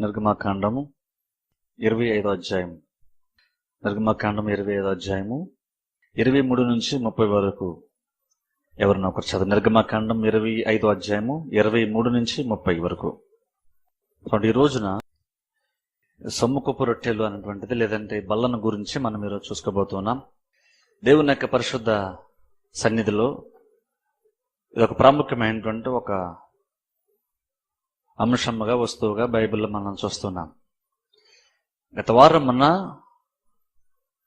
నిర్గమాకాండము ఇరవై ఐదో అధ్యాయం నిర్గమాకాండం ఇరవై ఐదో అధ్యాయము ఇరవై మూడు నుంచి ముప్పై వరకు ఎవరినో ఒకరు చదువు. నిర్గమాకాండం ఇరవై ఐదో అధ్యాయము ఇరవై మూడు నుంచి ముప్పై వరకు. ఈ రోజున సొమ్ముకపు రొట్టెలు అనేటువంటిది లేదంటే బల్లను గురించి మనం ఈరోజు చూసుకోబోతున్నాం. దేవుని యొక్క పరిశుద్ధ సన్నిధిలో ఇది ఒక ప్రాముఖ్యమైనటువంటి ఒక అంశముగా వస్తువుగా బైబిల్లో మనం చూస్తున్నాం. గత వారం మన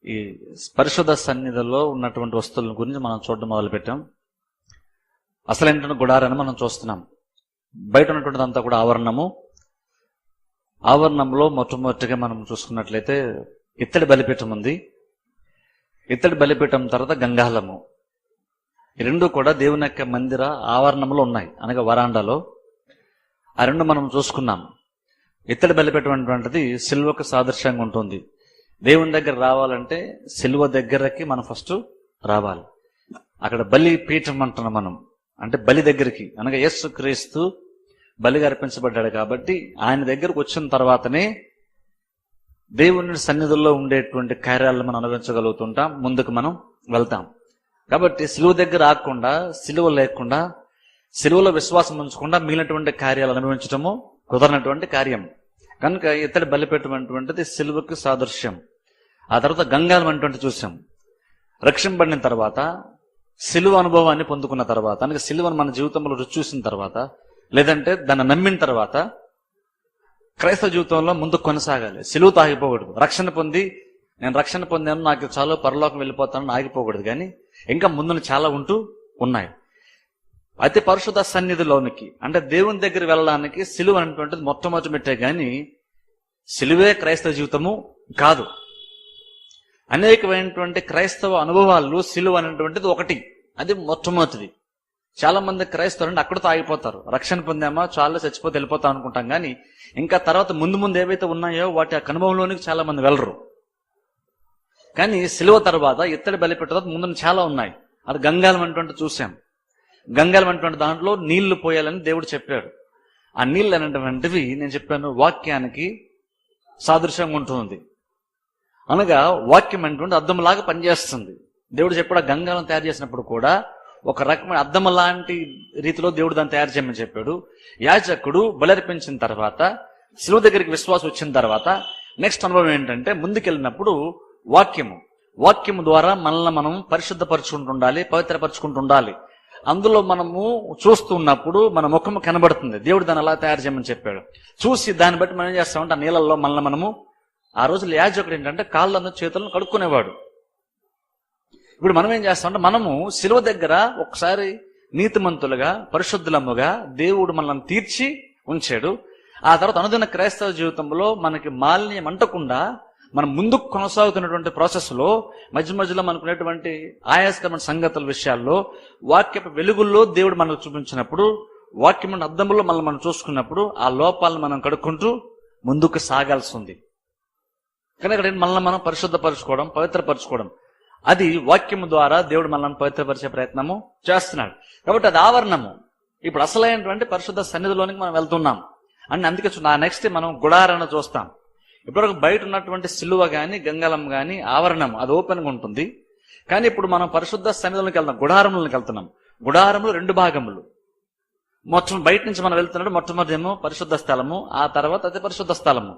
ఈ పరిశుద్ధ సన్నిధిలో ఉన్నటువంటి వస్తువుల గురించి మనం చూడడం మొదలుపెట్టాం. అసలైనటువంటి గుడారాన్ని మనం చూస్తున్నాం. బయట ఉన్నటువంటిది అంతా కూడా ఆవరణము. ఆవరణంలో మొట్టమొదటిగా మనం చూసుకున్నట్లయితే ఇత్తడి బలిపీఠం ఉంది. ఇత్తడి బలిపీఠం తర్వాత గంగాలము. ఈ రెండు కూడా దేవుని యొక్క మందిర ఆవరణంలో ఉన్నాయి. అనగా వరాండాలో. ఆ రెండు మనం చూసుకున్నాం. ఇత్తడి బలిపెట్టటువంటిది సిల్వకు సాదృశ్యంగా ఉంటుంది. దేవుని దగ్గర రావాలంటే సిల్వ దగ్గరకి మనం ఫస్ట్ రావాలి. అక్కడ బలి పీఠం అంటున్నాం మనం. అంటే బలి దగ్గరికి. అనగా యేసు క్రీస్తు బలిగా అర్పించబడ్డాడు కాబట్టి ఆయన దగ్గరకు వచ్చిన తర్వాతనే దేవుని సన్నిధుల్లో ఉండేటువంటి కార్యాలను మనం అనుభవించగలుగుతుంటాం. ముందుకు మనం వెళ్తాం. కాబట్టి సిలువ దగ్గర ఆకుండా సిలువ లేకుండా సెలవులో విశ్వాసం ఉంచకుండా మిగిలినటువంటి కార్యాలు అనుభవించడము కుదరనటువంటి కార్యం. కనుక ఇతడి బలిపెట్టటువంటిది సిలువకు సాదృశ్యం. ఆ తర్వాత గంగాలం అటువంటి చూసాం రక్షింపడిన తర్వాత సిలువ అనుభవాన్ని పొందుకున్న తర్వాత అనగా సిలువను మన జీవితంలో రుచి చూసిన తర్వాత లేదంటే దాన్ని నమ్మిన తర్వాత క్రైస్తవ జీవితంలో ముందు కొనసాగాలి. సిలువ తాగిపోకూడదు రక్షణ పొంది నేను రక్షణ పొందాను నాకు చాలా పరలోకం వెళ్ళిపోతానని ఆగిపోకూడదు. కానీ ఇంకా ముందున చాలా ఉంటూ ఉన్నాయి. అతి పరిశుద్ధ సన్నిధిలోనికి అంటే దేవుని దగ్గర వెళ్ళడానికి సిలువ అనేటువంటిది మొట్టమొదటి పెట్టే గాని సిలువే క్రైస్తవ జీవితము కాదు. అనేకమైనటువంటి క్రైస్తవ అనుభవాలు సిలువ అనేటువంటిది ఒకటి. అది మొట్టమొదటిది. చాలా మంది క్రైస్తవులు అంటే అక్కడితో ఆగిపోతారు. రక్షణ పొందామా చాలా చచ్చిపోతే వెళ్ళిపోతాం అనుకుంటాం కానీ ఇంకా తర్వాత ముందు ముందు ఏవైతే ఉన్నాయో వాటి యొక్క అనుభవంలోనికి చాలా మంది వెళ్ళరు. కానీ సిలువ తర్వాత ఇత్తడి బలిపెట్ట ముందు చాలా ఉన్నాయి. అది గంగాలం అనేటువంటి చూసాం గంగలం అనేటువంటి దాంట్లో నీళ్ళు పోయాలని దేవుడు చెప్పాడు. ఆ నీళ్ళు అనేటువంటివి నేను చెప్పాను వాక్యానికి సాదృశ్యంగా ఉంటుంది. అనగా వాక్యం అనేటువంటి అద్దంలాగా పనిచేస్తుంది. దేవుడు చెప్పాడు గంగాలను తయారు చేసినప్పుడు కూడా ఒక రకమైన అద్దం లాంటి రీతిలో దేవుడు దాన్ని తయారు చేయమని చెప్పాడు. యాజకుడు బలర్పించిన తర్వాత శిలువ దగ్గరికి విశ్వాసం వచ్చిన తర్వాత నెక్స్ట్ అనుభవం ఏంటంటే ముందుకెళ్ళినప్పుడు వాక్యము. వాక్యము ద్వారా మనల్ని మనం పరిశుద్ధపరచుకుంటుండాలి పవిత్రపరచుకుంటుండాలి అందులో మనము చూస్తున్నప్పుడు మన ముఖము కనబడుతుంది. దేవుడు దాన్ని అలా తయారు చేయమని చెప్పాడు. చూసి దాన్ని బట్టి మనం ఏం చేస్తామంటే ఆ నీళ్ళల్లో మనల్ని మనము ఆ రోజులు యాజకుడు ఏంటంటే కాళ్ళను చేతులను కడుక్కునేవాడు. ఇప్పుడు మనం ఏం చేస్తామంటే మనము శిలువ దగ్గర ఒకసారి నీతిమంతులుగా పరిశుద్ధులముగా దేవుడు మనల్ని తీర్చి ఉంచాడు. ఆ తర్వాత అనుదిన క్రైస్తవ జీవితంలో మనకి మాలిన్యం అంటకుండా మనం ముందుకు కొనసాగుతున్నటువంటి ప్రాసెస్లో మధ్య మధ్యలో మనకున్నటువంటి ఆయాస్కరమైన సంగతుల విషయాల్లో వాక్య వెలుగుల్లో దేవుడు మనకు చూపించినప్పుడు వాక్యం అద్దంలో మనం మనం చూసుకున్నప్పుడు ఆ లోపాలను మనం కడుక్కుంటూ ముందుకు సాగాల్సి ఉంది కానీ ఇక్కడ మనల్ని మనం పరిశుద్ధపరచుకోవడం పవిత్రపరచుకోవడం అది వాక్యము ద్వారా దేవుడు మనల్ని పవిత్రపరిచే ప్రయత్నము చేస్తున్నాడు. కాబట్టి అది ఆవరణము. ఇప్పుడు అసలైనటువంటి పరిశుద్ధ సన్నిధిలోనికి మనం వెళ్తున్నాం. అని అందుకే చూ- నా నెక్స్ట్ మనం గుడారణ చూస్తాం. ఇప్పటివరకు బయట ఉన్నటువంటి సిలువ కానీ గంగలం కానీ ఆవరణం అది ఓపెన్గా ఉంటుంది. కానీ ఇప్పుడు మనం పరిశుద్ధ సన్నిధిలోకి వెళ్తాం గుడారంలోకి వెళ్తున్నాం. గుడారములు రెండు భాగములు. మొత్తం బయట నుంచి మనం వెళ్తున్నాడు మొట్టమొదటి ఏమో పరిశుద్ధ స్థలము ఆ తర్వాత అతి పరిశుద్ధ స్థలము.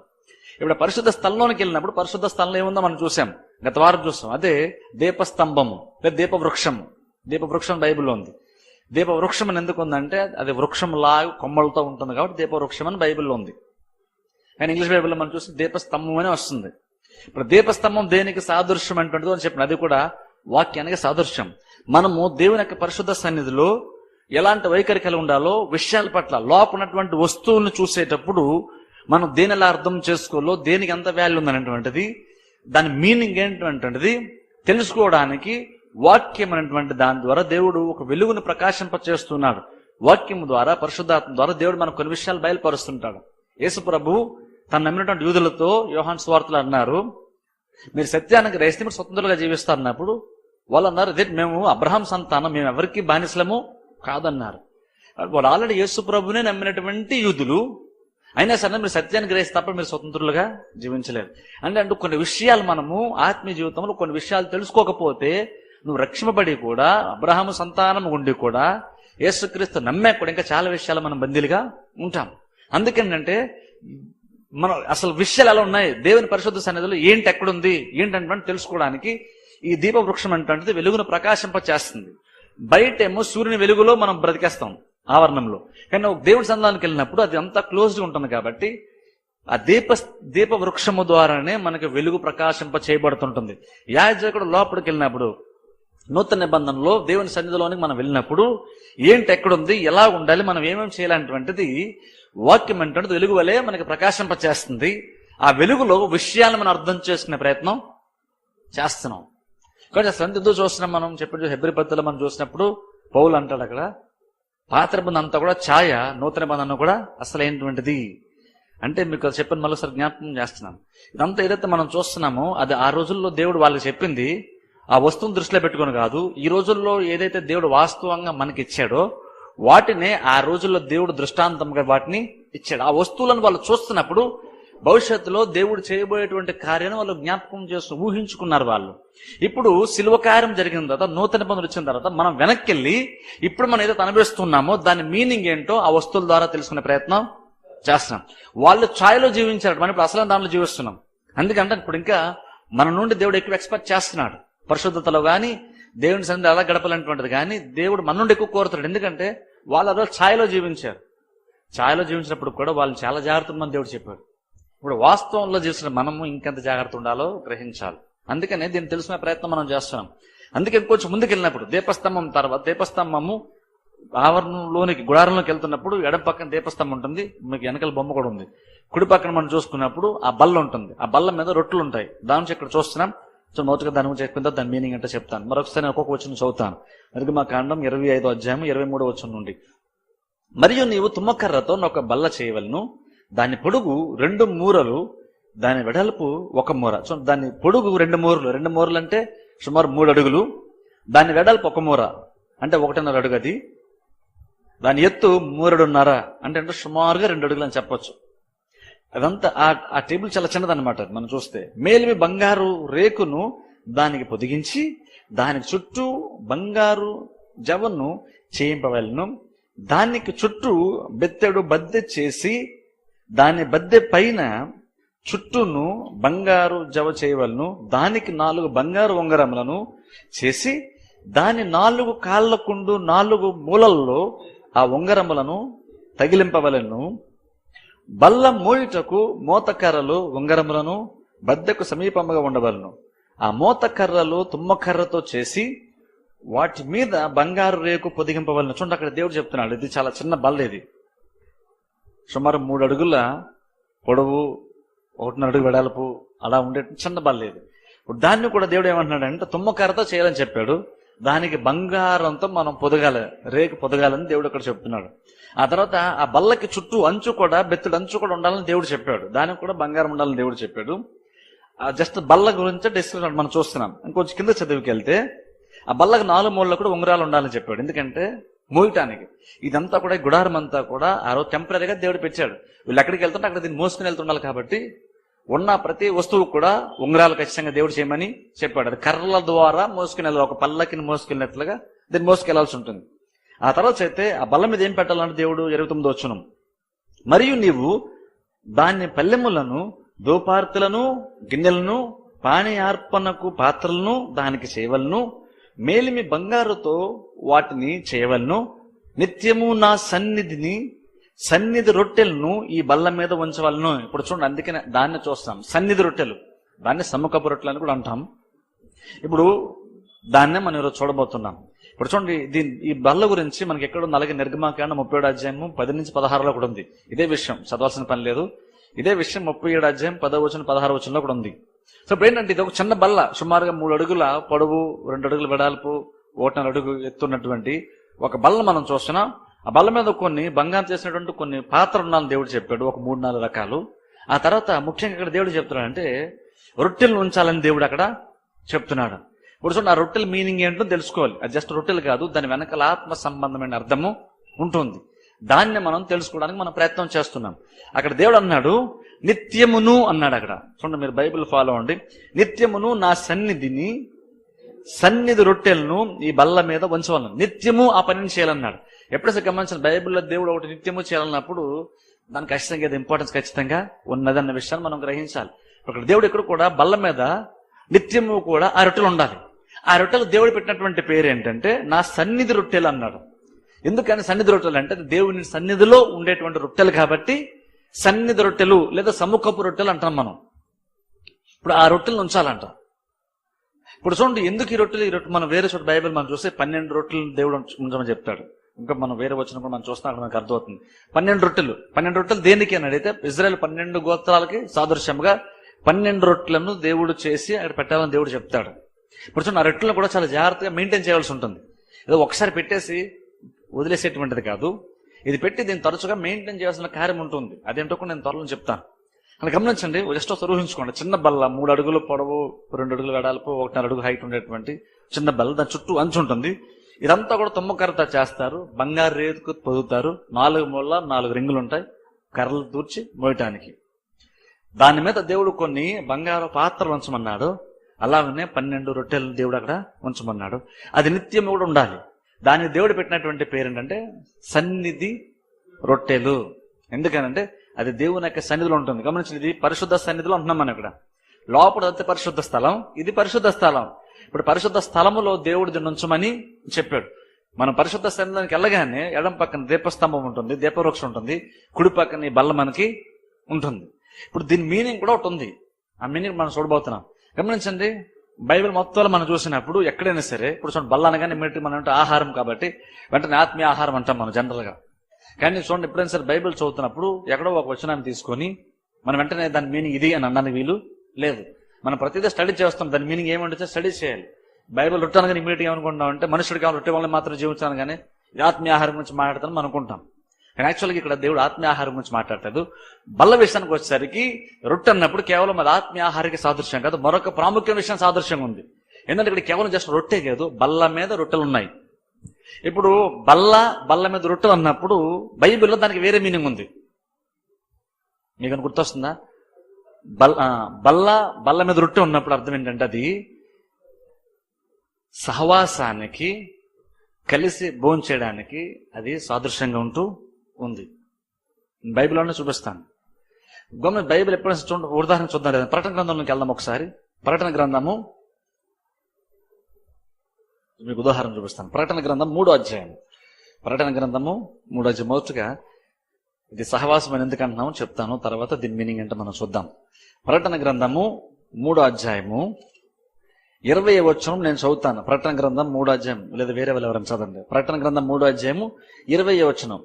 ఇప్పుడు పరిశుద్ధ స్థలంలోనికి వెళ్ళినప్పుడు పరిశుద్ధ స్థలంలో ఏముందో మనం చూసాం గత వారం చూసాం. అదే దీపస్తంభము లేదా దీప వృక్షము బైబిల్లో ఉంది. దీపవృక్షం అని ఎందుకు ఉందంటే అది వృక్షం లాగా కొమ్మలతో ఉంటుంది కాబట్టి దీపవృక్షం అని బైబిల్లో ఉంది. కానీ ఇంగ్లీష్ బైబిల్లో మనం చూస్తే దీపస్తంభం అనే వస్తుంది. ఇప్పుడు దీపస్తంభం దేనికి సాదృశ్యం అంటుందో అని చెప్పిన అది కూడా వాక్యానికి సాదృశ్యం. మనము దేవుని యొక్క పరిశుద్ధ సన్నిధిలో ఎలాంటి వైఖరి కలిగి ఉండాలో విషయాల పట్ల లోపలటువంటి వస్తువులను చూసేటప్పుడు మనం దేని ఎలా అర్థం చేసుకోవాలో దేనికి ఎంత వాల్యూ ఉందనేటువంటిది దాని మీనింగ్ ఏంటంటే తెలుసుకోవడానికి వాక్యం అనేటువంటి దాని ద్వారా దేవుడు ఒక వెలుగును ప్రకాశింప చేస్తున్నాడు వాక్యం ద్వారా పరిశుద్ధాత్మ ద్వారా దేవుడు మనకు కొన్ని విషయాలు బయలుపరుస్తుంటాడు. యేసు ప్రభు తను నమ్మినటువంటి యూదులతో యోహాన్ స్వార్థులు అన్నారు మీరు సత్యానికి గ్రహిస్తే మీరు స్వతంత్రులుగా జీవిస్తారన్నప్పుడు వాళ్ళు అన్నారు ఇదే మేము అబ్రహాం సంతానం మేము ఎవరికి బానిసలము కాదన్నారు. వాళ్ళు ఆల్రెడీ యేసు ప్రభునే నమ్మినటువంటి యూదులు. అయినా సరే మీరు సత్యాన్ని గ్రహిస్తే తప్ప మీరు స్వతంత్రులుగా జీవించలేరు. అంటే అంటే కొన్ని విషయాలు మనము ఆత్మీయ జీవితంలో కొన్ని విషయాలు తెలుసుకోకపోతే నువ్వు రక్షింపబడి కూడా అబ్రహాము సంతానం ఉండి కూడా యేసుక్రీస్తు నమ్మే కూడా ఇంకా చాలా విషయాలు మనం బందీలుగా ఉంటాం. అందుకేంటంటే మనం అసలు విషయాలు ఎలా ఉన్నాయి? దేవుని పరిశుద్ధ సన్నిధిలో ఏంటి ఎక్కడుంది? ఏంటంటే తెలుసుకోవడానికి ఈ దీప వృక్షం అంటే వెలుగును ప్రకాశింప చేస్తుంది బయటేమో సూర్యుని వెలుగులో మనం బ్రతికేస్తాం ఆవరణంలో. కానీ ఒక దేవుడి సంధానానికి వెళ్ళినప్పుడు అది అంతా క్లోజ్డ్ ఉంటుంది కాబట్టి ఆ దీప దీప వృక్షము ద్వారానే మనకి వెలుగు ప్రకాశింప చేయబడుతుంటుంది యాజకుడు లోపలికి వెళ్ళినప్పుడు నూతన నిబంధనలో దేవుని సన్నిధిలోనికి మనం వెళ్ళినప్పుడు ఏంటి ఎక్కడుంది ఎలా ఉండాలి మనం ఏమేమి చేయాలంటువంటిది వాక్యం అంటే వెలుగు వలె మనకి ప్రకాశింపచేస్తుంది. ఆ వెలుగులో విషయాలను మనం అర్థం చేసుకునే ప్రయత్నం చేస్తున్నాం. కాబట్టి అసలు ఎందుకు చూస్తున్నాం మనం చెప్పిన హెబ్రి మనం చూసినప్పుడు పౌలు అంటాడు అక్కడ పాత్ర బంధం అంతా కూడా ఛాయ నూతన నిబంధన కూడా అసలు ఏంటువంటిది అంటే మీకు చెప్పిన మరోసారి జ్ఞాపకం చేస్తున్నాను. ఇదంతా ఏదైతే మనం చూస్తున్నామో అది ఆ రోజుల్లో దేవుడు వాళ్ళకి చెప్పింది ఆ వస్తువును దృష్టిలో పెట్టుకొని కాదు ఈ రోజుల్లో ఏదైతే దేవుడు వాస్తవంగా మనకి ఇచ్చాడో వాటినే ఆ రోజుల్లో దేవుడు దృష్టాంతంగా వాటిని ఇచ్చాడు. ఆ వస్తువులను వాళ్ళు చూస్తున్నప్పుడు భవిష్యత్తులో దేవుడు చేయబోయేటువంటి కార్యాన్ని వాళ్ళు జ్ఞాపకం చేస్తూ ఊహించుకున్నారు వాళ్ళు. ఇప్పుడు శిల్వ కార్యం జరిగిన తర్వాత నూతన పనులు వచ్చిన తర్వాత మనం వెనక్కి వెళ్ళి ఇప్పుడు మనం ఏదైతే అనుభవిస్తున్నామో దాని మీనింగ్ ఏంటో ఆ వస్తువుల ద్వారా తెలుసుకునే ప్రయత్నం చేస్తున్నాం. వాళ్ళు ఛాయలో జీవించారు మనం ఇప్పుడు అసలు దానిలో జీవిస్తున్నాం. అందుకంటే ఇప్పుడు ఇంకా మన నుండి దేవుడు ఎక్కువ ఎక్స్పెక్ట్ చేస్తున్నాడు. పరిశుద్ధతలో కానీ దేవుని సన్నిధి అలా గడపాలనేటువంటిది కానీ దేవుడు మనుండి ఎక్కువ కోరుతాడు. ఎందుకంటే వాళ్ళు అదో ఛాయలో జీవించారు. ఛాయలో జీవించినప్పుడు కూడా వాళ్ళు చాలా జాగ్రత్త మన దేవుడు చెప్పాడు. ఇప్పుడు వాస్తవంలో చేసిన మనము ఇంకెంత జాగ్రత్త ఉండాలో గ్రహించాలి. అందుకనే దీన్ని తెలుసుకునే ప్రయత్నం మనం చేస్తున్నాం. అందుకే కొంచెం ముందుకు వెళ్ళినప్పుడు దీపస్తంభం తర్వాత దీపస్తంభము ఆవరణలోనికి గుడారంలోకి వెళ్తున్నప్పుడు ఎడం పక్కన దీపస్తంభం ఉంటుంది మీకు వెనకాల బొమ్మ కూడా ఉంది. కుడి పక్కన మనం చూసుకున్నప్పుడు ఆ బల్ల ఉంటుంది. ఆ బల్ల మీద రొట్టెలు ఉంటాయి. దాని నుంచి ఇక్కడ చూస్తున్నాం. సో మొదటిగా ధనం గురించి చెప్పిన దాని మీనింగ్ అంటే చెప్తాను. మరొకసారి ఒక్కొక్క వచ్చిన చదువుతాను. అది మా కాండం ఇరవై ఐదో అధ్యాయం ఇరవై మూడో వచ్చిన నుండి. మరియు నీవు తుమ్మకర్రతో ఒక బల్ల చేయవలను. దాని పొడుగు రెండు మూరలు దాని వెడల్పు ఒక మూర. సో దాని పొడుగు రెండు మూరలు. రెండు మూరలు అంటే సుమారు మూడు అడుగులు. దాని వెడల్పు ఒక మూర. అంటే ఒకటిన్నర అడుగు అది దాని ఎత్తు మూరడున్నర. అంటే అంటే సుమారుగా రెండు అడుగులు అని చెప్పొచ్చు. అదంతా ఆ ఆ టేబుల్ చాలా చిన్నదన్నమాట. మనం చూస్తే మేలిమి బంగారు రేకును దానికి పొదిగించి దాని చుట్టూ బంగారు జవను చేయింపవలను. దానికి చుట్టూ బెత్తెడు బద్దె చేసి దాని బద్దె పైన చుట్టూను బంగారు జవ చేయవలను. దానికి నాలుగు బంగారు ఉంగరములను చేసి దాని నాలుగు కాళ్ళకుండు నాలుగు మూలల్లో ఆ ఉంగరములను తగిలింపవలను. బల్ల మోయుటకు మోతకర్రలు ఉంగరములను బద్దెకు సమీపముగా ఉండవలను. ఆ మోతకర్రలు తుమ్మకర్రతో చేసి వాటి మీద బంగారు రేకు పొదిగింపవలను. చూడండి అక్కడ దేవుడు చెప్తున్నాడు. ఇది చాలా చిన్న బల్ల ఇది. సుమారు మూడు అడుగుల పొడవు ఒకటిన్నర అడుగు వెడల్పు అలా ఉండే చిన్న బల్ల ఇది. దాన్ని కూడా దేవుడు ఏమంటున్నాడు అంటే తుమ్మకర్రతో చేయాలని చెప్పాడు. దానికి బంగారంతో మనం పొదగాలి రేకు పొదగాలని దేవుడు అక్కడ చెప్తున్నాడు. ఆ తర్వాత ఆ బల్లకి చుట్టూ అంచు కూడా బెత్తుడు అంచు కూడా ఉండాలని దేవుడు చెప్పాడు. దానికి కూడా బంగారం ఉండాలని దేవుడు చెప్పాడు. ఆ జస్ట్ బల్ల గురించి డిస్క్రిప్షన్ మనం చూస్తున్నాం. ఇంకొంచెం కింద చదివికి వెళ్తే ఆ బల్లకి నాలుగు మూలలో కూడా ఉంగరాలు ఉండాలని చెప్పాడు. ఎందుకంటే మోయటానికి. ఇదంతా కూడా గుడారం అంతా కూడా ఆ రోజు టెంపరీగా దేవుడు పెట్టాడు. వీళ్ళు ఎక్కడికి వెళ్తుంటే అక్కడ దీన్ని మోసుకుని వెళ్తుండాలి కాబట్టి ఉన్న ప్రతి వస్తువు కూడా ఉంగరాలు ఖచ్చితంగా దేవుడు చేయమని చెప్పాడు. అది కర్రల ద్వారా మోసుకుని వెళ్ళాలి. ఒక పల్లకిని మోసుకెళ్ళినట్లుగా దీన్ని మోసుకెళ్ళాల్సి ఉంటుంది. ఆ తర్వాత అయితే ఆ బల్ల మీద ఏం పెట్టాలంటే దేవుడు ఇరవై తొమ్మిది వచ్చును మరియు నీవు దాన్ని పల్లెములను దూపార్తులను గిన్నెలను పానీయార్పణకు పాత్రలను దానికి చేయవలను మేలిమి బంగారుతో వాటిని చేయవలను. నిత్యము నా సన్నిధిని సన్నిధి రొట్టెలను ఈ బల్ల మీద ఉంచవలను. ఇప్పుడు చూడండి అందుకనే దాన్ని చూస్తాం. సన్నిధి రొట్టెలు. దాన్ని సమ్మకపు రొట్టెలు అని కూడా అంటాం. ఇప్పుడు దాన్నే మనం ఈరోజు చూడబోతున్నాం. ఇప్పుడు చూడండి దీని ఈ బల్ల గురించి మనకి ఎక్కడ ఉంది? అలాగే నిర్గమాకాండ ముప్పై ఏడు అధ్యాయము పది నుంచి పదహారులో కూడా ఉంది. ఇదే విషయం. చదవాల్సిన పని లేదు. ఇదే విషయం ముప్పై ఏడు అధ్యాయం పదో వచ్చిన పదహారు వచనంలో కూడా ఉంది. సో ఇప్పుడు ఏంటంటే ఇది ఒక చిన్న బల్ల. సుమారుగా మూడు అడుగుల పొడవు రెండు అడుగుల వెడల్పు ఒకటిన్నర అడుగు ఎత్తున్నటువంటి ఒక బల్ల మనం చూస్తున్నాం. ఆ బల్ల మీద కొన్ని బంగారం చేసినటువంటి కొన్ని పాత్రలు ఉన్నాను దేవుడు చెప్పాడు ఒక మూడు నాలుగు రకాలు. ఆ తర్వాత ముఖ్యంగా ఇక్కడ దేవుడు చెప్తున్నాడు అంటే రొట్టెలు ఉంచాలని దేవుడు అక్కడ చెప్తున్నాడు. ఇప్పుడు చూడండి ఆ రొట్టెల మీనింగ్ ఏంటో తెలుసుకోవాలి. అది జస్ట్ రొట్టెలు కాదు దాని వెనకాల ఆత్మ సంబంధమైన అర్థము ఉంటుంది. దాన్ని మనం తెలుసుకోవడానికి మనం ప్రయత్నం చేస్తున్నాం. అక్కడ దేవుడు అన్నాడు నిత్యమును అన్నాడు అక్కడ. చూడండి మీరు బైబిల్ ఫాలో అవ్వండి. నిత్యమును నా సన్నిధిని సన్నిధి రొట్టెలను ఈ బల్ల మీద ఉంచవాలను. నిత్యము ఆ పనిని చేయాలన్నాడు. ఎప్పుడైతే గమనించిన బైబిల్లో దేవుడు ఒకటి నిత్యము చేయాలన్నప్పుడు దానికి ఖచ్చితంగా ఇది ఇంపార్టెన్స్ ఖచ్చితంగా ఉన్నదన్న విషయాన్ని మనం గ్రహించాలి. ఇక్కడ దేవుడు ఇక్కడ కూడా బల్ల మీద నిత్యము కూడా ఆ రొట్టెలు ఉండాలి. ఆ రొట్టెలు దేవుడు పెట్టినటువంటి పేరు ఏంటంటే నా సన్నిధి రొట్టెలు అన్నాడు. ఎందుకని సన్నిధి రొట్టెలు అంటే దేవుని సన్నిధిలో ఉండేటువంటి రొట్టెలు కాబట్టి సన్నిధి రొట్టెలు లేదా సముఖపు రొట్టెలు అంటాం మనం. ఇప్పుడు ఆ రొట్టెలు ఉంచాలంట. ఇప్పుడు చూడండి ఎందుకు ఈ రొట్టెలు ఈ రొట్టెలు మనం వేరే చోట బైబిల్ మనం చూస్తే పన్నెండు రొట్టెలు దేవుడు ఉంచమని చెప్తాడు. ఇంకా మనం వేరే వచ్చిన కూడా మనం చూస్తున్నాం మనకు అర్థమవుతుంది. పన్నెండు రొట్టెలు. పన్నెండు రొట్టెలు దేనికి అని అడిగితే ఇజ్రాయల్ పన్నెండు గోత్రాలకి సాదృశ్యంగా పన్నెండు రొట్టెలను దేవుడు చేసి అక్కడ పెట్టాలని దేవుడు చెప్తాడు. ఇప్పుడు చూడండి ఆ రొట్టెలను కూడా చాలా జాగ్రత్తగా మెయింటైన్ చేయాల్సి ఉంటుంది. ఏదో ఒకసారి పెట్టేసి వదిలేసేటువంటిది కాదు. ఇది పెట్టి దీన్ని తరచుగా మెయింటైన్ చేయాల్సిన కార్యం ఉంటుంది. అదేంటో కూడా నేను త్వరలో చెప్తాను. అని గమనించండి జస్ట్ ఒకసారి ఊహించుకోండి. చిన్న బల్ల మూడు అడుగులు పొడవు రెండు అడుగులు వెడల్పు ఒకటిన్నర అడుగు హైట్ ఉండేటువంటి చిన్న బల్ల దాని చుట్టూ అంచు ఉంటుంది. ఇదంతా కూడా తుమ్మకర్రతో చేస్తారు. బంగారు రేతుకు పొదుగుతారు నాలుగు మూల నాలుగు రింగులు ఉంటాయి కర్రలు దూర్చి మోయటానికి. దాని మీద దేవుడు కొన్ని బంగారు పాత్రలు ఉంచమన్నాడు. అలాగనే పన్నెండు రొట్టెలు దేవుడు అక్కడ ఉంచమన్నాడు. అది నిత్యం కూడా ఉండాలి. దానికి దేవుడు పెట్టినటువంటి పేరు ఏంటంటే సన్నిధి రొట్టెలు. ఎందుకనంటే అది దేవుని యొక్క సన్నిధిలో ఉంటుంది. గమనించండి ఇది పరిశుద్ధ సన్నిధిలో ఉంటున్నాం మనం ఇక్కడ. లోపల పరిశుద్ధ స్థలం ఇది పరిశుద్ధ స్థలం. ఇప్పుడు పరిశుద్ధ స్థలములో దేవుడిది నుంచమని ఉంచమని చెప్పాడు. మనం పరిశుద్ధ స్థలంలోకి వెళ్ళగానే ఎడం పక్కన దీపస్తంభం ఉంటుంది దీపవృక్షం ఉంటుంది కుడి పక్కన ఈ బల్ల మనకి ఉంటుంది. ఇప్పుడు దీని మీనింగ్ కూడా ఒకటి ఉంది. ఆ మీనింగ్ మనం చూడబోతున్నాం. గమనించండి బైబిల్ మొత్తంలో మనం చూసినప్పుడు ఎక్కడైనా సరే ఇప్పుడు చూడండి బల్ల అనగానే ఇమ్మీడియట్ మనం అంటే ఆహారం కాబట్టి వెంటనే ఆత్మీయ ఆహారం అంటాం మనం జనరల్గా కానీ చూడండి ఎప్పుడైనా సరే బైబిల్ చదువుతున్నప్పుడు ఎక్కడో ఒక వచనాన్ని తీసుకొని మనం వెంటనే దాని మీనింగ్ ఇది అని అనడానికి వీలు లేదు. మనం ప్రతిదీ స్టడీ చేస్తాం. దాని మీనింగ్ ఏమంటే స్టడీ చేయాలి. బైబిల్ రొట్టాను కానీ ఇమీడియట్గా ఏమనుకుంటాం అంటే మనుషుడు కావాలి రొట్టె వాళ్ళని మాత్రం జీవించాను కానీ ఇది ఆత్మీయ ఆహారం గురించి మాట్లాడతాను అనుకుంటాం. కానీ యాక్చువల్గా ఇక్కడ దేవుడు ఆత్మీయ ఆహారం గురించి మాట్లాడతాడు. బల్ల విషయానికి వచ్చేసరికి రొట్టె అన్నప్పుడు కేవలం అది ఆత్మీయ ఆహారానికి సాదృశ్యం కాదు మరొక ప్రాముఖ్య విషయం సాదృశ్యంగా ఉంది. ఎందుకంటే ఇక్కడ కేవలం జస్ట్ రొట్టె కాదు బల్ల మీద రొట్టెలు ఉన్నాయి. ఇప్పుడు బల్ల బల్ల మీద రొట్టెలు అన్నప్పుడు బైబిల్లో దానికి వేరే మీనింగ్ ఉంది. మీకు గుర్తొస్తుందా? బల్ బల్ల బల్ల మీద రొట్టె ఉన్నప్పుడు అర్థం ఏంటంటే అది సహవాసానికి కలిసి భోంచేయడానికి అది సాదృశ్యంగా ఉంటూ ఉంది. బైబిల్లోనే చూపిస్తాను. గమ్మ బైబిల్ ఎప్పుడైనా చూడండి ఉదాహరణ చూద్దాం లేదా? ప్రకటన గ్రంథంలోకి వెళ్దాం ఒకసారి. ప్రకటన గ్రంథము మీకు ఉదాహరణ చూపిస్తాను. ప్రకటన గ్రంథం మూడో అధ్యాయం ప్రకటన గ్రంథము మూడో అధ్యాయం మొదటగా ఇది సహవాసం అని ఎందుకు అంటున్నాము చెప్తాను. తర్వాత దీని మీనింగ్ అంటే మనం చూద్దాం. ప్రకటన గ్రంథము మూడో అధ్యాయము. ఇరవై వచనం నేను చదువుతాను. ప్రకటన గ్రంథం మూడో అధ్యాయం. లేదా వేరే వాళ్ళు ఎవరైనా చదవండి. ప్రకటన గ్రంథం మూడో అధ్యాయము ఇరవై వచనం.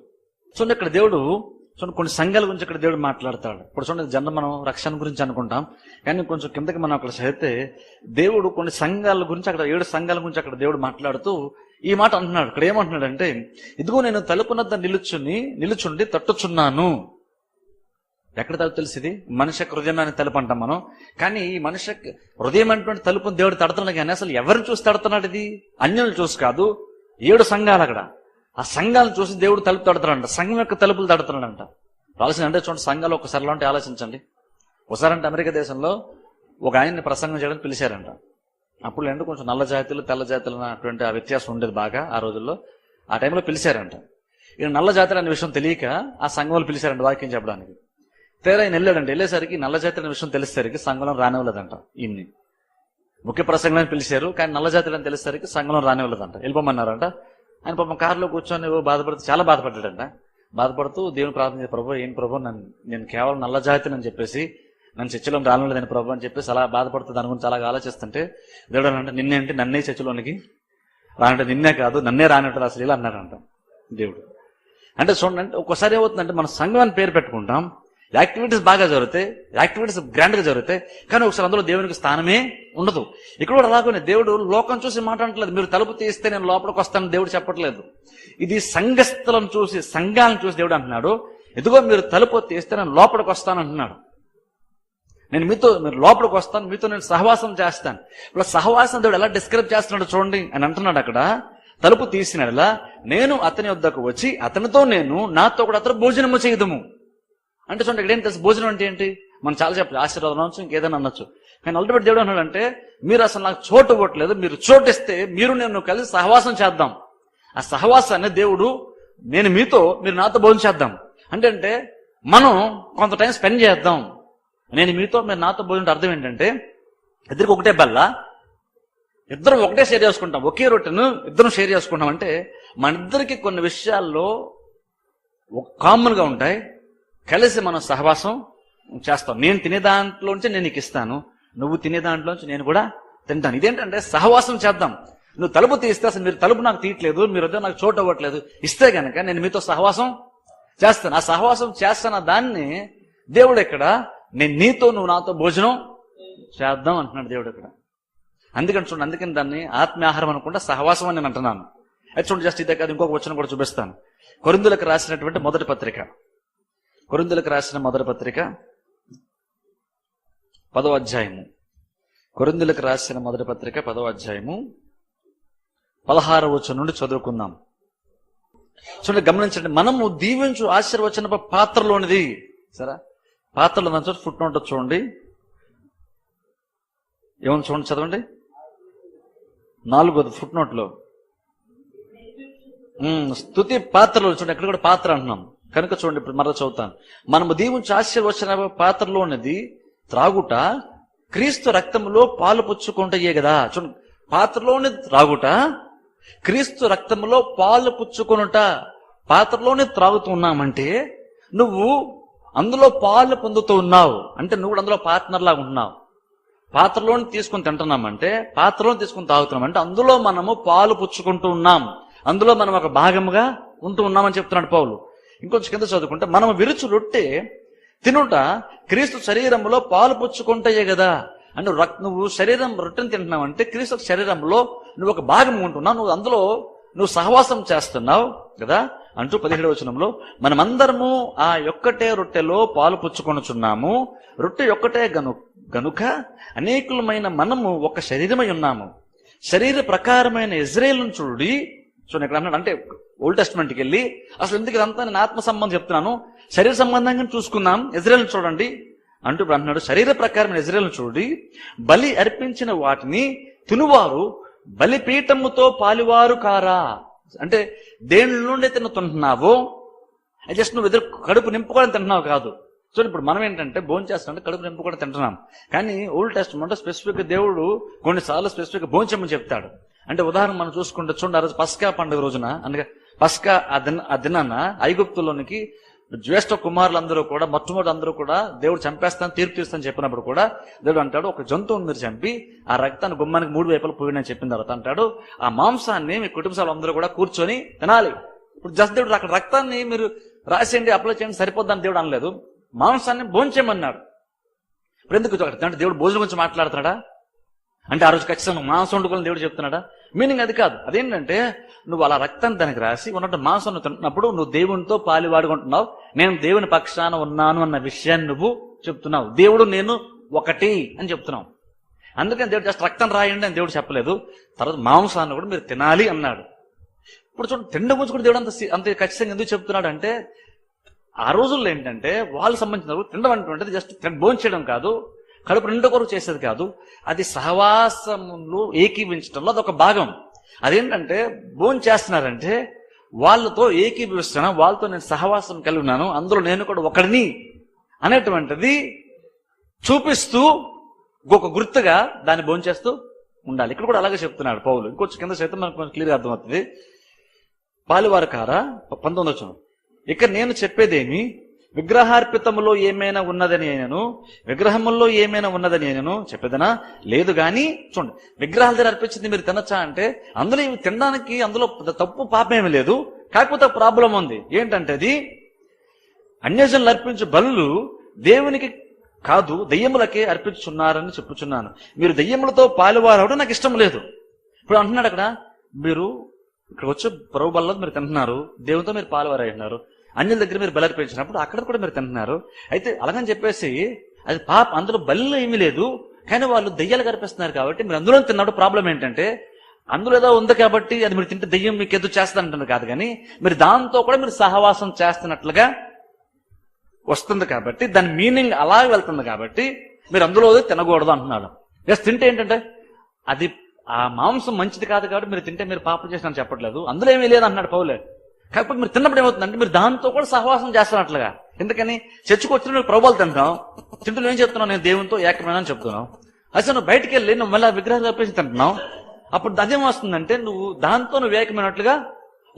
చూడండి ఇక్కడ దేవుడు చూడండి కొన్ని సంఘాల గురించి ఇక్కడ దేవుడు మాట్లాడతాడు. ఇప్పుడు చూడండి జనం మనం రక్షణ గురించి అనుకుంటాం. కానీ కొంచెం కిందకి మనం అక్కడ చదివితే దేవుడు కొన్ని సంఘాల గురించి అక్కడ ఏడు సంఘాల గురించి అక్కడ దేవుడు మాట్లాడుతూ ఈ మాట అంటున్నాడు. ఇక్కడ ఏమంటున్నాడంటే ఇదిగో నేను తలుపునద్ద నిలుచుని నిలుచుండి తట్టుచున్నాను. ఎక్కడ తలుపు తెలిసింది? మనిషి హృదయం అని తలుపు అంటాం మనం. కానీ ఈ మనిషి హృదయం అనేటువంటి తలుపుని దేవుడు తడుతున్నాడు కానీ అసలు ఎవరిని చూసి తడుతున్నాడు ఇది? అన్యులు చూసి కాదు. ఏడు సంఘాలు అక్కడ. ఆ సంఘాలను చూసి దేవుడు తలుపు తడుతున్నాడంట. సంఘం యొక్క తలుపులు తడుతున్నాడంట. ఆలోచన అంటే చూడండి సంఘాలు ఒకసారి అంటే ఆలోచించండి. ఒకసారి అంటే అమెరికా దేశంలో ఒక ఆయన్ని ప్రసంగం చేయడానికి పిలిచారంట. అప్పుడు ఏంటంటే కొంచెం నల్ల జాతులు తెల్ల జాతులు అన్నటువంటి ఆ వ్యత్యాసం ఉండేది బాగా ఆ రోజుల్లో. ఆ టైంలో పిలిచారంట. ఈయన నల్ల జాతులు అనే విషయం తెలియక ఆ సంఘంలో పిలిచారంట వాక్యం చెప్పడానికి. తేరా ఆయన వెళ్ళాడండి వెళ్ళేసరికి నల్ల జాతులు అనే విషయం తెలిసేసరికి సంఘంలో రానివ్వలేదంట ఈయన్ని. ముఖ్య ప్రసంగం పిలిచారు కానీ నల్ల జాతులు అని తెలిసేసరికి సంఘంలో రానివ్వలేదంట. వెళ్ళిపోమన్నారంట. ఆయన పాపం కారులో కూర్చొని బాధపడుతూ చాలా బాధపడ్డాడంట. బాధపడుతూ దేవుని ప్రార్థన ప్రభు ఏం ప్రభు? నన్ను నేను కేవలం నల్ల జాతిని అని చెప్పేసి నన్ను చర్చలో రానివ్వలేదని ప్రభు అని చెప్పేసి అలా బాధపడుతుంది దాని గురించి అలాగా ఆలోచిస్తుంటే దేవుడు అంటే నిన్నేంటి నన్నే చర్చలోనికి రానంటే నిన్నే కాదు నన్నే రానట్టు అసలు ఇలా అన్నాడంట దేవుడు. అంటే చూడండి అంటే ఒక్కసారి ఏమవుతుందంటే మన సంఘం అని పేరు పెట్టుకుంటాం యాక్టివిటీస్ బాగా జరుగుతాయి యాక్టివిటీస్ గ్రాండ్గా జరుగుతాయి కానీ ఒకసారి అందులో దేవునికి స్థానమే ఉండదు. ఇక్కడ కూడా అలాగనే దేవుడు లోకం చూసి మాట్లాడట్లేదు మీరు తలుపు తీస్తే నేను లోపలికి వస్తానని దేవుడు చెప్పట్లేదు. ఇది సంఘస్థలం చూసి సంఘాలను చూసి దేవుడు అంటున్నాడు ఎదుగో మీరు తలుపు తీస్తే నేను లోపలికి వస్తాను అంటున్నాడు నేను మీతో మీరు లోపలికి వస్తాను మీతో నేను సహవాసం చేస్తాను. ఇప్పుడు సహవాసం దేవుడు ఎలా డిస్క్రైబ్ చేస్తున్నాడు చూడండి అని అంటున్నాడు అక్కడ. తలుపు తీసినలా నేను అతని వద్దకు వచ్చి అతనితో నేను నాతో కూడా అతను భోజనము చేయదుము. అంటే చూడండి ఇక్కడ ఏం తెలుసు? భోజనం అంటే ఏంటి? మనం చాలా చెప్పాలి ఆశీర్వాదం అనొచ్చు ఇంకేదైనా అనొచ్చు. కానీ అల్టిమేట్ దేవుడు అన్నాడంటే మీరు అసలు నాకు చోటు ఇవ్వట్లేదు. మీరు చోటు ఇస్తే మీరు నేను కలిసి సహవాసం చేద్దాం. ఆ సహవాసాన్ని దేవుడు నేను మీతో మీరు నాతో భోజనం చేద్దాం. అంటే అంటే మనం కొంత టైం స్పెండ్ చేద్దాం. నేను మీతో మీరు నాతో భోజనం అర్థం ఏంటంటే ఇద్దరికి ఒకటే బల్ల. ఇద్దరం ఒకటే షేర్ చేసుకుంటాం. ఒకే రొట్టెను ఇద్దరం షేర్ చేసుకుంటాం. అంటే మన ఇద్దరికి కొన్ని విషయాల్లో కామన్గా ఉంటాయి. కలిసి మనం సహవాసం చేస్తాం. నేను తినే దాంట్లోంచి నేను నీకు ఇస్తాను. నువ్వు తినే దాంట్లోంచి నేను కూడా తింటాను. ఇదేంటంటే సహవాసం చేద్దాం. నువ్వు తలుపు తీస్తే అసలు మీరు తలుపు నాకు తీయట్లేదు మీరు వద్ద నాకు చోటు అవ్వట్లేదు. ఇస్తే గనక నేను మీతో సహవాసం చేస్తాను. ఆ సహవాసం చేస్తాన దాన్ని దేవుడు ఇక్కడ నేను నీతో నువ్వు నాతో భోజనం చేద్దాం అంటున్నాడు దేవుడు ఇక్కడ. అందుకని చూడండి అందుకని దాన్ని ఆత్మీయాహారం అనుకుంటా సహవాసం అని నేను అంటున్నాను. అయితే చూడండి జస్ట్ ఇదే కాదు ఇంకొక వచ్చిన కూడా చూపిస్తాను. కొరిందులకు రాసినటువంటి మొదటి పత్రిక. కొరిందులకు రాసిన మొదటి పత్రిక పదో అధ్యాయము. కొరిందులకు రాసిన మొదటి పత్రిక పదో అధ్యాయము పదహార వచనం నుండి చదువుకుందాం. చూడండి గమనించండి మనము దీవించు ఆశీర్వచన పాత్రలోనిది. సరే? పాత్రలో ఉన్న చోట ఫుట్ నోట్ చూడండి. ఏమని చూడండి చదవండి. నాలుగోది ఫుట్ నోట్లో స్తుతి పాత్రలో చూడండి ఎక్కడ కూడా పాత్ర అంటున్నాం. కనుక చూడండి ఇప్పుడు మరో చదువుతాను. మనము దీవుంచి ఆశీర్వచన పాత్రలో ఉన్నది త్రాగుట క్రీస్తు రక్తంలో పాలు పుచ్చుకుంటయే కదా. చూడండి పాత్రలోని త్రాగుట క్రీస్తు రక్తంలో పాలు పుచ్చుకొనుట పాత్రలోనే త్రాగుతున్నామంటే నువ్వు అందులో పాలు పొందుతూ ఉన్నావు. అంటే నువ్వు కూడా అందులో పార్ట్నర్లా ఉన్నావు ఉంటున్నావు. పాత్రలోని తీసుకుని తింటున్నామంటే పాత్రలోని తీసుకుని తాగుతున్నాం అంటే అందులో మనము పాలు పుచ్చుకుంటూ ఉన్నాం. అందులో మనం ఒక భాగముగా ఉంటూ ఉన్నామని చెప్తున్నాడు పౌలు. ఇంకొంచెం కింద చదువుకుంటే మనం విరుచు రొట్టె తినుట క్రీస్తు శరీరంలో పాలు పుచ్చుకుంటాయే కదా. అంటే నువ్వు శరీరం రొట్టెని తింటున్నావు అంటే క్రీస్తు శరీరంలో నువ్వు ఒక భాగం ఉంటున్నావు. నువ్వు అందులో నువ్వు సహవాసం చేస్తున్నావు కదా. అంటూ పదిహేడవ వచనంలో మనమందరము ఆ యొక్కటే రొట్టెలో పాలు పుచ్చుకొనుచున్నాము. రొట్టె యొక్కటే గను గనుక అనేకులమైన మనము ఒక శరీరమై ఉన్నాము. శరీర ప్రకారమైన ఇజ్రాయేల్ను చూడి చూడండి ఇక్కడ అన్నాడు అంటే ఓల్డ్ టెస్ట్మెంట్కి వెళ్ళి అసలు ఎందుకు ఇదంతా నేను ఆత్మ సంబంధం చెప్తున్నాను? శరీర సంబంధంగా చూసుకుందాం ఇజ్రాయల్ చూడండి. అంటూ ఇప్పుడు అంటున్నాడు శరీర ప్రకారమైన ఇజ్రాయల్ చూడి బలి అర్పించిన వాటిని తినువారు బలిపీఠముతో పాలివారు కారా? అంటే దేని నుండి తిన్నుతుంటున్నావో జస్ట్ నువ్వు ఎదురు కడుపు నింపుకోవడం తింటున్నావు కాదు. సో ఇప్పుడు మనం ఏంటంటే భోజనం చేస్తామంటే కడుపు నింపుకోవడం తింటున్నాం. కానీ ఓల్డ్ టెస్ట్ అంటే స్పెసిఫిక్ దేవుడు కొన్నిసార్లు స్పెసిఫిక్ భోజనం చెప్తాడు. అంటే ఉదాహరణ మనం చూసుకుంటే చూడండి ఆ రోజు పస్కా పండుగ రోజున అనగా పస్కా ఆ దిన ఆ దినాన ఐగుప్తులోనికి జ్యేష్ఠ కుమారులందరూ కూడా మొట్టమొదటి అందరూ కూడా దేవుడు చంపేస్తాను తీర్పు తీస్తాను చెప్పినప్పుడు కూడా దేవుడు అంటాడు ఒక జంతువుని మీరు చంపి ఆ రక్తాన్ని గుమ్మానికి మూడు వైపులు పోయిన చెప్పిన తర్వాత అంటాడు ఆ మాంసాన్ని మీ కుటుంబ అందరూ కూడా కూర్చొని తినాలి. ఇప్పుడు జస్ట్ దేవుడు అక్కడ రక్తాన్ని మీరు రాసేయండి అప్లై చేయండి సరిపోద్దని దేవుడు అనలేదు. మాంసాన్ని భోంచేయమన్నాడు. ఇప్పుడు ఎందుకు అంటే దేవుడు భోజనం గురించి మాట్లాడుతున్నాడా? అంటే ఆ రోజు ఖచ్చితంగా మాంసం వండుకోవాలని దేవుడు చెప్తున్నాడా? మీనింగ్ అది కాదు. అదేంటంటే నువ్వు అలా రక్తం దానికి రాసి ఉన్నట్టు మాంసం తింటున్నప్పుడు నువ్వు దేవునితో పాలివాడుకుంటున్నావు. నేను దేవుని పక్షాన ఉన్నాను అన్న విషయాన్ని నువ్వు చెప్తున్నావు. దేవుడు నేను ఒకటి అని చెప్తున్నావు. అందుకని దేవుడు జస్ట్ రక్తం రాయండి అని దేవుడు చెప్పలేదు. తర్వాత మాంసాన్ని కూడా మీరు తినాలి అన్నాడు. ఇప్పుడు చూడండి తిండి గురించి కూడా దేవుడు అంత అంత ఖచ్చితంగా ఎందుకు చెప్తున్నాడు అంటే ఆ రోజుల్లో ఏంటంటే వాళ్ళు సంబంధించిన తినడం అంటే జస్ట్ భోజనం చేయడం కాదు. కడుపు రెండు కొరకు చేసేది కాదు. అది సహవాసంలో ఏకీవించడంలో అదొక భాగం. అదేంటంటే భోజనం చేస్తున్నారంటే వాళ్ళతో ఏకీభవిస్తున్నాను వాళ్ళతో నేను సహవాసం కలిగి ఉన్నాను అందులో నేను కూడా ఒకడిని అనేటువంటిది చూపిస్తూ ఒక గుర్తుగా దాన్ని భోంచేస్తూ ఉండాలి. ఇక్కడ కూడా అలాగే చెప్తున్నాడు పౌలు. ఇంకొంచెం కింద సైతం మనకు కొంచెం క్లియర్గా అర్థమవుతుంది. పాలివారు కారా పంతొమ్మిది వచ్చిన. ఇక నేను చెప్పేదేమి? విగ్రహార్పితములో ఏమైనా ఉన్నదని నేను విగ్రహముల్లో ఏమైనా ఉన్నదని నేను చెప్పేదనా? లేదు గాని చూడండి విగ్రహాల దగ్గర అర్పించింది మీరు తినచ్చా అంటే అందులో ఇవి తినడానికి అందులో తప్పు తప్పు పాపమేమీ లేదు కాకపోతే ప్రాబ్లం ఉంది. ఏంటంటే అది అన్యజనులు అర్పించే బలు దేవునికి కాదు దయ్యములకే అర్పించున్నారని చెప్పుచున్నాను. మీరు దయ్యములతో పాలువారవడం నాకు ఇష్టం లేదు. ఇప్పుడు అంటున్నాడు అక్కడ మీరు ఇక్కడ వచ్చే ప్రభు బల్ల మీరు తింటున్నారు దేవునితో మీరు పాలువారై ఉన్నారు. అన్యుల దగ్గర మీరు బలి అర్పించినప్పుడు అక్కడ కూడా మీరు తింటున్నారు. అయితే అలాగని చెప్పేసి అది పాప అందులో బలిలో ఏమీ లేదు కానీ వాళ్ళు దెయ్యాలు కనిపిస్తున్నారు కాబట్టి మీరు అందులో తిన్నప్పుడు ప్రాబ్లం ఏంటంటే అందులో ఏదో ఉంది కాబట్టి అది మీరు తింటే దెయ్యం మీకు ఎదురు అంటున్నారు కాదు కానీ మీరు దాంతో కూడా మీరు సహవాసం చేస్తున్నట్లుగా వస్తుంది కాబట్టి దాని మీనింగ్ అలా వెళ్తుంది కాబట్టి మీరు అందులో తినకూడదు అంటున్నాడు. ఎస్ తింటే ఏంటంటే అది ఆ మాంసం మంచిది కాదు కాబట్టి మీరు తింటే మీరు పాపం చేసిన చెప్పట్లేదు. అందులో ఏమీ లేదు అంటున్నాడు పౌలే. కాకపోతే మీరు తిన్నప్పుడు ఏమవుతుందంటే మీరు దాంతో కూడా సహవాసం చేస్తున్నట్లుగా. ఎందుకని? చర్చకు వచ్చిన నువ్వు ప్రభులు తింటాం. తింటూ ఏం చెప్తున్నావు? నేను దేవునితో ఏకమైన చెప్తున్నావు. అసలు నువ్వు బయటికి వెళ్ళి నువ్వు మళ్ళీ విగ్రహాలు తప్పేసి తింటున్నావు? అప్పుడు అదేం వస్తుందంటే నువ్వు దాంతో నువ్వు ఏకమైనట్లుగా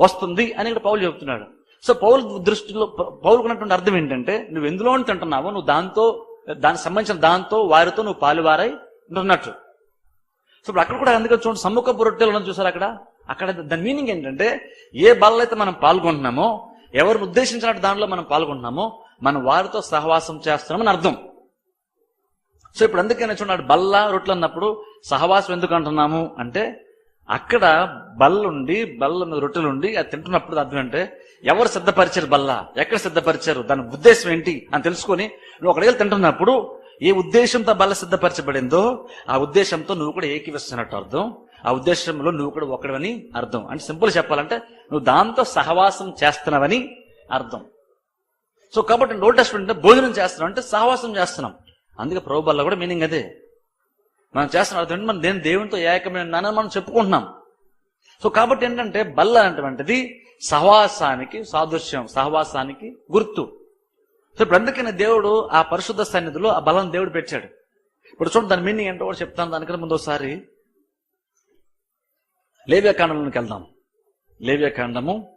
వస్తుంది అని ఇక్కడ పౌలు చెప్తున్నాడు. సో పౌలు దృష్టిలో పౌలుకున్నటువంటి అర్థం ఏంటంటే నువ్వు ఎందులో తింటున్నావో నువ్వు దాంతో దానికి సంబంధించిన దాంతో వారితో నువ్వు పాలువారై ఉంటున్నట్టు. సో ఇప్పుడు అక్కడ కూడా అందుకే చూడండి సమ్ముఖపు రొట్టెలు ఉన్నది చూసారు అక్కడ? అక్కడ దాని మీనింగ్ ఏంటంటే ఏ బల్ల అయితే మనం పాల్గొంటున్నామో ఎవరు ఉద్దేశించినట్టు దానిలో మనం పాల్గొంటున్నామో మనం వారితో సహవాసం చేస్తున్నామని అర్థం. సో ఇప్పుడు అందుకనే చూడండి బల్ల రొట్లు అన్నప్పుడు సహవాసం ఎందుకు అంటున్నాము అంటే అక్కడ బల్లుండి బల్ల మీద రొట్టెలుండి అది తింటున్నప్పుడు అర్థం అంటే ఎవరు సిద్ధపరిచారు బల్ల? ఎక్కడ సిద్ధపరిచారు? దాని ఉద్దేశం ఏంటి అని తెలుసుకొని నువ్వు అక్కడికి తింటున్నప్పుడు ఏ ఉద్దేశంతో బల్ల సిద్ధపరచబడిందో ఆ ఉద్దేశంతో నువ్వు కూడా ఏకీవిస్తున్నట్టు అర్థం. ఆ ఉద్దేశంలో నువ్వు కూడా ఒకడవని అర్థం. అంటే సింపుల్ చెప్పాలంటే నువ్వు దాంతో సహవాసం చేస్తున్నావని అర్థం. సో కాబట్టి నో టెస్ట్మెంట్ అంటే భోజనం చేస్తున్నాం అంటే సహవాసం చేస్తున్నాం. అందుకే ప్రభుబల్ల కూడా మీనింగ్ అదే. మనం చేస్తున్నాం అర్థం మనం దేని దేవునితో ఏకమే ఉన్నానని మనం చెప్పుకుంటున్నాం. సో కాబట్టి ఏంటంటే బల్ల అనేటువంటిది సహవాసానికి సాదృశ్యం సహవాసానికి గుర్తు. సో ఇప్పుడు అందుకనే దేవుడు ఆ పరిశుద్ధ సన్నిధిలో ఆ బలం దేవుడు పెట్టాడు. ఇప్పుడు చూడండి దాని మీనింగ్ ఏంటో కూడా చెప్తాను దానికన్నా ముందు ఒకసారి. లేవ్యకాండంలోకి వెళ్దాం లేవ్యకాండము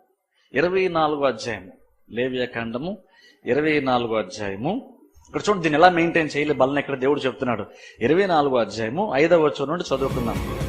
ఇరవై నాలుగో అధ్యాయము. లేవ్యకాండము ఇరవై నాలుగో అధ్యాయము. ఇక్కడ చూడండి దీన్ని ఎలా మెయింటైన్ చేయాలి? బలం ఇక్కడ దేవుడు చెప్తున్నాడు. ఇరవై నాలుగో అధ్యాయము ఐదవ వచ్చి నుండి చదువుకుందాం.